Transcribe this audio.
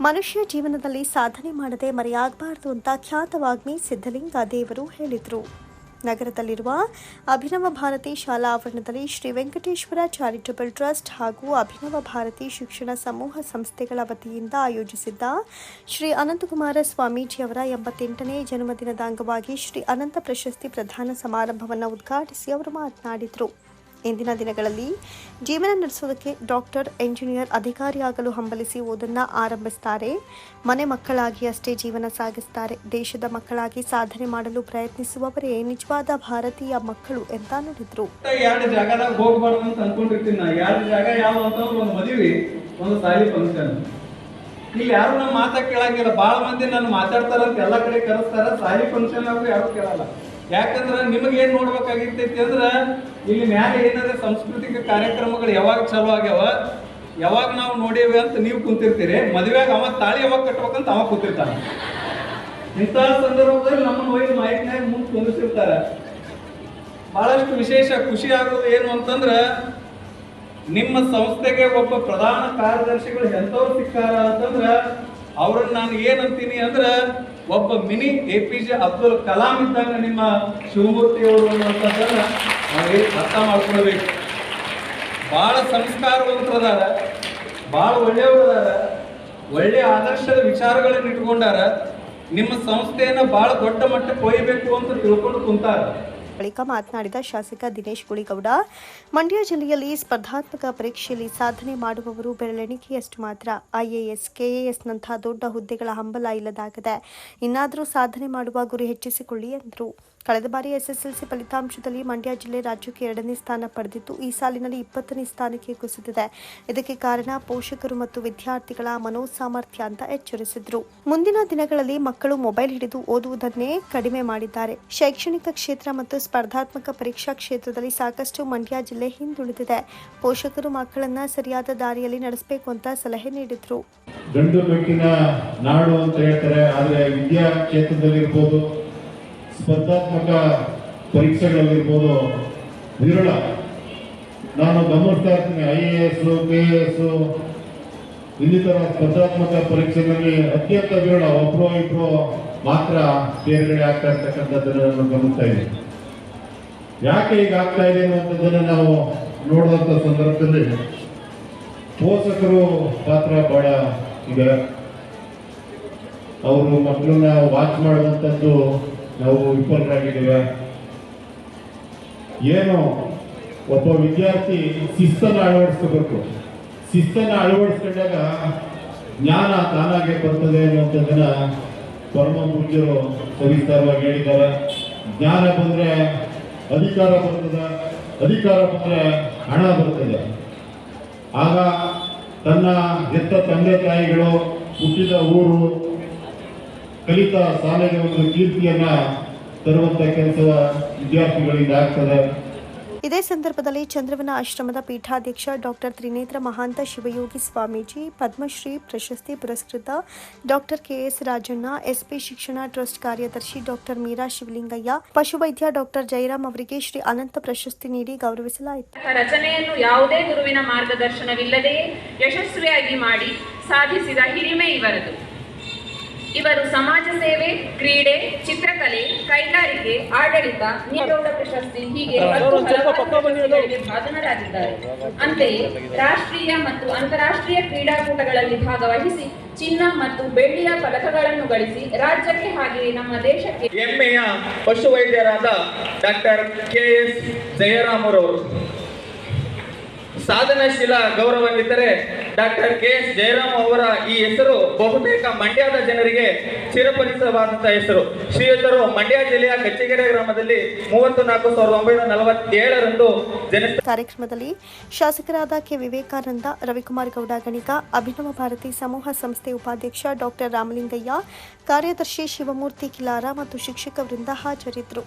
ಮನುಷ್ಯ ಜೀವನದಲ್ಲಿ ಸಾಧನೆ ಮಾಡದೆ ಮರೆಯಾಗಬಾರದು ಅಂತ ಖ್ಯಾತ ವಾಗ್ಮಿ ಸಿದ್ಧಲಿಂಗ ದೇವರು ಹೇಳಿದರು. ನಗರದಲ್ಲಿರುವ ಅಭಿನವ ಭಾರತಿ ಶಾಲಾ ಆವರಣದಲ್ಲಿ ಶ್ರೀ ವೆಂಕಟೇಶ್ವರ ಚಾರಿಟಬಲ್ ಟ್ರಸ್ಟ್ ಹಾಗೂ ಅಭಿನವ ಭಾರತಿ ಶಿಕ್ಷಣ ಸಮೂಹ ಸಂಸ್ಥೆಗಳ ವತಿಯಿಂದ ಆಯೋಜಿಸಿದ್ದ ಶ್ರೀ ಅನಂತಕುಮಾರ ಸ್ವಾಮೀಜಿಯವರ ಎಂಬತ್ತೆಂಟನೇ ಜನ್ಮದಿನದ ಅಂಗವಾಗಿ ಶ್ರೀ ಅನಂತ ಪ್ರಶಸ್ತಿ ಪ್ರದಾನ ಸಮಾರಂಭವನ್ನು ಉದ್ಘಾಟಿಸಿ ಅವರು ಮಾತನಾಡಿದರು. ಇಂದಿನ ದಿನಗಳಲ್ಲಿ ಜೀವನ ನಡೆಸೋದಕ್ಕೆ ಡಾಕ್ಟರ್, ಎಂಜಿನಿಯರ್ ಅಧಿಕಾರಿಯಾಗಲು ಹಂಬಲಿಸಿ ಓದನ್ನ ಆರಂಭಿಸ್ತಾರೆ. ಮನೆ ಮಕ್ಕಳಾಗಿ ಅಷ್ಟೇ ಜೀವನ ಸಾಗಿಸ್ತಾರೆ. ದೇಶದ ಮಕ್ಕಳಾಗಿ ಸಾಧನೆ ಮಾಡಲು ಪ್ರಯತ್ನಿಸುವವರೇ ನಿಜವಾದ ಭಾರತೀಯ ಮಕ್ಕಳು ಎಂತ ನೋಡಿದ್ರು. ಎರಡು ಜಾಗದಾಗ ಹೋಗ್ಬಾರ್ದು ಅಂತ ಅನ್ಕೊಂಡಿರ್ತೀನಿ ನಾ. ಎರಡು ಜಾಗ ಯಾವ ಅಂತ ಒಂದು ಮದುವೆ, ಒಂದು ಸಾಲಿ ಫಂಕ್ಷನ್ ಇಲ್ಲಿ ಯಾರು ನಮ್ಮ ಮಾತಾ ಕೇಳಂಗಿಲ್ಲ. ಭಾಳ ಮಂದಿ ನನ್ನ ಮಾತಾಡ್ತಾರಂತ ಎಲ್ಲ ಕಡೆ ಕರೆಸ್ತಾರ. ಸಾಲಿ ಫಂಕ್ಷನ್ ಯಾರು ಕೇಳಲ್ಲ. ಯಾಕಂದ್ರ ನಿಮಗೆ ಏನ್ ನೋಡ್ಬೇಕಾಗಿರ್ತೈತಿ ಅಂದ್ರ ಇಲ್ಲಿ ಮ್ಯಾಲೆ ಏನಾದ್ರೆ ಸಾಂಸ್ಕೃತಿಕ ಕಾರ್ಯಕ್ರಮಗಳು ಯಾವಾಗ ಚಾಲೂ ಆಗ್ಯಾವ, ಯಾವಾಗ ನಾವು ನೋಡೇವಿ ಅಂತ ನೀವು ಕುಂತಿರ್ತೀರಿ. ಮದುವೆಗೆ ಅವ ತಾಳಿ ಯಾವಾಗ ಕಟ್ಬೇಕಂತ ಅವ ಕೂತಿರ್ತಾನ. ಇಂಥ ಸಂದರ್ಭದಲ್ಲಿ ನಮ್ಮ ಒಯ್ದು ಮಾಹಿತಿನಾಗ ಮುಂದೆ ಕುಂದಿಸಿರ್ತಾರೆ. ಬಹಳಷ್ಟು ವಿಶೇಷ ಖುಷಿ ಆಗೋದು ಏನು ಅಂತಂದ್ರ, ನಿಮ್ಮ ಸಂಸ್ಥೆಗೆ ಒಬ್ಬ ಪ್ರಧಾನ ಕಾರ್ಯದರ್ಶಿಗಳು ಎಂಥವ್ರು ಸಿಕ್ಕಾರ ಅಂತಂದ್ರ ಅವ್ರನ್ನ ನಾನು ಏನಂತೀನಿ ಅಂದ್ರೆ ಒಬ್ಬ mini A P J Abdul Kalam ಇದ್ದಂಗ ನಿಮ್ಮ ಶಿವಮೂರ್ತಿ ಅವರು ಅನ್ನುವಂಥದ್ದನ್ನ ನಾವು ಅರ್ಥ ಮಾಡ್ಕೊಳ್ಬೇಕು. ಬಹಳ ಸಂಸ್ಕಾರವಂತರದಾರ ಬಹಳ ಒಳ್ಳೆಯವರದಾರ ಒಳ್ಳೆ ಆದರ್ಶದ ವಿಚಾರಗಳನ್ನ ಇಟ್ಕೊಂಡಾರ ನಿಮ್ಮ ಸಂಸ್ಥೆಯನ್ನ ಬಹಳ ದೊಡ್ಡ ಮಟ್ಟಕ್ಕೆ ಒಯ್ಯಬೇಕು ಅಂತ ತಿಳ್ಕೊಂಡು ಕುಂತಾರ. ಬಳಿಕ ಮಾತನಾಡಿದ ಶಾಸಕ ದಿನೇಶ್ ಗುಳಿಗೌಡ, ಮಂಡ್ಯ ಜಿಲ್ಲೆಯಲ್ಲಿ ಸ್ಪರ್ಧಾತ್ಮಕ ಪರೀಕ್ಷೆಯಲ್ಲಿ ಸಾಧನೆ ಮಾಡುವವರು ಬೆರಳೆಣಿಕೆಯಷ್ಟು ಮಾತ್ರ. ಐಎಎಸ್ ಕೆಎಎಸ್ನಂತಹ ದೊಡ್ಡ ಹುದ್ದೆಗಳ ಹಂಬಲ ಇಲ್ಲದಾಗಿದೆ ಇನ್ನಾದರೂ ಸಾಧನೆ ಮಾಡುವ ಗುರಿ ಹೆಚ್ಚಿಸಿಕೊಳ್ಳಿ ಎಂದರು. ಕಳೆದ ಬಾರಿ ಎಸ್ಎಸ್ಎಲ್ಸಿ ಫಲಿತಾಂಶದಲ್ಲಿ ಮಂಡ್ಯ ಜಿಲ್ಲೆ ರಾಜ್ಯಕ್ಕೆ ಎರಡನೇ ಸ್ಥಾನ ಪಡೆದಿದ್ದು, ಈ ಸಾಲಿನಲ್ಲಿ ಇಪ್ಪತ್ತನೇ ಸ್ಥಾನಕ್ಕೆ ಕುಸಿದಿದೆ. ಇದಕ್ಕೆ ಕಾರಣ ಪೋಷಕರು ಮತ್ತು ವಿದ್ಯಾರ್ಥಿಗಳ ಮನೋಸಾಮರ್ಥ್ಯ ಅಂತ ಎಚ್ಚರಿಸಿದ್ರು. ಮುಂದಿನ ದಿನಗಳಲ್ಲಿ ಮಕ್ಕಳು ಮೊಬೈಲ್ ಹಿಡಿದು ಓದುವುದನ್ನೇ ಕಡಿಮೆ ಮಾಡಿದ್ದಾರೆ. ಶೈಕ್ಷಣಿಕ ಕ್ಷೇತ್ರ ಮತ್ತು ಸ್ಪರ್ಧಾತ್ಮಕ ಪರೀಕ್ಷಾ ಕ್ಷೇತ್ರದಲ್ಲಿ ಸಾಕಷ್ಟು ಮಂಡ್ಯ ಜಿಲ್ಲೆ ಹಿಂದುಳಿದಿದೆ. ಪೋಷಕರು ಮಕ್ಕಳನ್ನ ಸರಿಯಾದ ದಾರಿಯಲ್ಲಿ ನಡೆಸಬೇಕು ಅಂತ ಸಲಹೆ ನೀಡಿದ್ರು. ಗಂಡು ನಾಡು ಅಂತ ಹೇಳ್ತಾರೆ, ಆದರೆ ವಿದ್ಯಾ ಸ್ಪರ್ಧಾತ್ಮಕ ಪರೀಕ್ಷೆಗಳಲ್ಲಿರ್ಬೋದು. ವಿರಳ. ನಾನು ಗಮನಿಸ್ತಾ ಇರ್ತೀನಿ I A S K A S ಇನ್ನಿತರ ಸ್ಪರ್ಧಾತ್ಮಕ ಪರೀಕ್ಷೆಗಳಲ್ಲಿ ಅತ್ಯಂತ ವಿರಳ. ಒಬ್ಬರು ಇಬ್ಬರು ಮಾತ್ರ ತೇರ್ಗಡೆ ಆಗ್ತಾ ಇರ್ತಕ್ಕಂಥದ್ದನ್ನು ನಾನು ಗಮನಿಸ್ತಾ ಇದ್ದೀನಿ. ಯಾಕೆ ಈಗ ಆಗ್ತಾ ಇದೆ ಅನ್ನುವಂಥದ್ದನ್ನು ನಾವು ನೋಡುವಂಥ ಸಂದರ್ಭದಲ್ಲಿ ಪೋಷಕರು ಪಾತ್ರ ಬಹಳ ಇದೆ. ಅವರು ಮಕ್ಕಳನ್ನ ವಾಚ್ ಮಾಡುವಂಥದ್ದು ನಾವು ವಿಫಲರಾಗಿದ್ದೇವೆ ಏನು, ಒಬ್ಬ ವಿದ್ಯಾರ್ಥಿ ಶಿಸ್ತನ್ನು ಅಳವಡಿಸ್ಕೋಬೇಕು. ಶಿಸ್ತನ್ನು ಅಳವಡಿಸ್ಕೊಂಡಾಗ ಜ್ಞಾನ ತಾನಾಗೆ ಬರ್ತದೆ ಅನ್ನುವಂಥದ್ದನ್ನ ಪರಮ ಪೂಜ್ಯರು ಸವಿಸ್ತಾರವಾಗಿ ಹೇಳಿದ್ದಾರೆ. ಜ್ಞಾನ ಬಂದ್ರೆ ಅಧಿಕಾರ ಬರ್ತದೆ, ಅಧಿಕಾರ ಬಂದ್ರೆ ಹಣ ಬರ್ತದೆ. ಆಗ ತನ್ನ ಹೆತ್ತ ತಂದೆ ತಾಯಿಗಳು ಹುಟ್ಟಿದ ಊರು ಕಲಿತ ಶಾಲೆಗೆ ಒಂದು ಕೀರ್ತಿಯನ್ನ ತರುವಂತ ಕೆಲಸ ವಿದ್ಯಾರ್ಥಿಗಳಿಂದ ಆಗ್ತದೆ. ಇದೇ ಸಂದರ್ಭದಲ್ಲಿ ಚಂದ್ರವನ ಆಶ್ರಮದ ಪೀಠಾಧ್ಯಕ್ಷ ಡಾಕ್ಟರ್ ತ್ರಿನೇತ್ರ ಮಹಾಂತ ಶಿವಯೋಗಿ ಸ್ವಾಮೀಜಿ ಪದ್ಮಶ್ರೀ ಪ್ರಶಸ್ತಿ ಪುರಸ್ಕೃತ doctor K S Rajanna S P Shikshana trust ಕಾರ್ಯದರ್ಶಿ ಡಾಕ್ಟರ್ ಮೀರಾ ಶಿವಲಿಂಗಯ್ಯ ಪಶುವೈದ್ಯ ಡಾಕ್ಟರ್ ಜಯರಾಮ್ ಅವರಿಗೆ ಶ್ರೀ ಅನಂತ ಪ್ರಶಸ್ತಿ ನೀಡಿ ಗೌರವಿಸಲಾಯಿತು. ರಚನೆಯನ್ನು ಯಾವುದೇ ಗುರುವಿನ ಮಾರ್ಗದರ್ಶನವಿಲ್ಲದೆಯೇ ಯಶಸ್ವಿಯಾಗಿ ಮಾಡಿ ಸಾಧಿಸಿದ ಹಿರಿಮೆ ಇವರದು. ಇವರು ಸಮಾಜ ಸೇವೆ ಕ್ರೀಡೆ ಚಿತ್ರಕಲೆ ಕೈಗಾರಿಕೆ ಆಡಳಿತ ನೀಡೋಡ ಪ್ರಶಸ್ತಿ ಹೀಗೆ ಭಾಜನರಾಗಿದ್ದಾರೆ. ಅಂತೆಯೇ ರಾಷ್ಟ್ರೀಯ ಮತ್ತು ಅಂತಾರಾಷ್ಟ್ರೀಯ ಕ್ರೀಡಾಕೂಟಗಳಲ್ಲಿ ಭಾಗವಹಿಸಿ ಚಿನ್ನ ಮತ್ತು ಬೆಳ್ಳಿಯ ಪದಕಗಳನ್ನು ಗಳಿಸಿ ರಾಜ್ಯಕ್ಕೆ ಹಾಗೆಯೇ ನಮ್ಮ ದೇಶಕ್ಕೆ ಹೆಮ್ಮೆಯ ಪಶುವೈದ್ಯರಾದ ಡಾಕ್ಟರ್ ಕೆ ಎಸ್ ಜಯರಾಮರವರು. ಸಾಧನಶೀಲ ಗೌರವವಿದ್ದರೆ ಡಾಕ್ಟರ್ ಕೆ ಎಸ್ ಜಯರಾಮ್ ಅವರ ಈ ಹೆಸರು ಬಹುತೇಕ ಮಂಡ್ಯದ ಜನರಿಗೆ ಚಿರಪರಿಚಿತವಾದಂತಹ ಹೆಸರು. ಶ್ರೀಯುತರು ಮಂಡ್ಯ ಜಿಲ್ಲೆಯ ಕಚ್ಚಿಗೆರೆ ಗ್ರಾಮದಲ್ಲಿ ಮೂವತ್ತು ನಾಲ್ಕು ಸಾವಿರದ ಒಂಬೈನೂರ ನಲವತ್ತೇಳರಂದು ಜನಿಸಿದ ಕಾರ್ಯಕ್ರಮದಲ್ಲಿ ಶಾಸಕರಾದ ಕೆ. ವಿವೇಕಾನಂದ, ರವಿಕುಮಾರ್ ಗೌಡ ಗಣಿಕ ಅಭಿನವ ಭಾರತಿ ಸಮೂಹ ಸಂಸ್ಥೆ ಉಪಾಧ್ಯಕ್ಷ ಡಾಕ್ಟರ್ ರಾಮಲಿಂಗಯ್ಯ, ಕಾರ್ಯದರ್ಶಿ ಶಿವಮೂರ್ತಿ ಕಿಲಾರ ಮತ್ತು ಶಿಕ್ಷಕ ವೃಂದ ಹಾಜರಿದ್ದರು.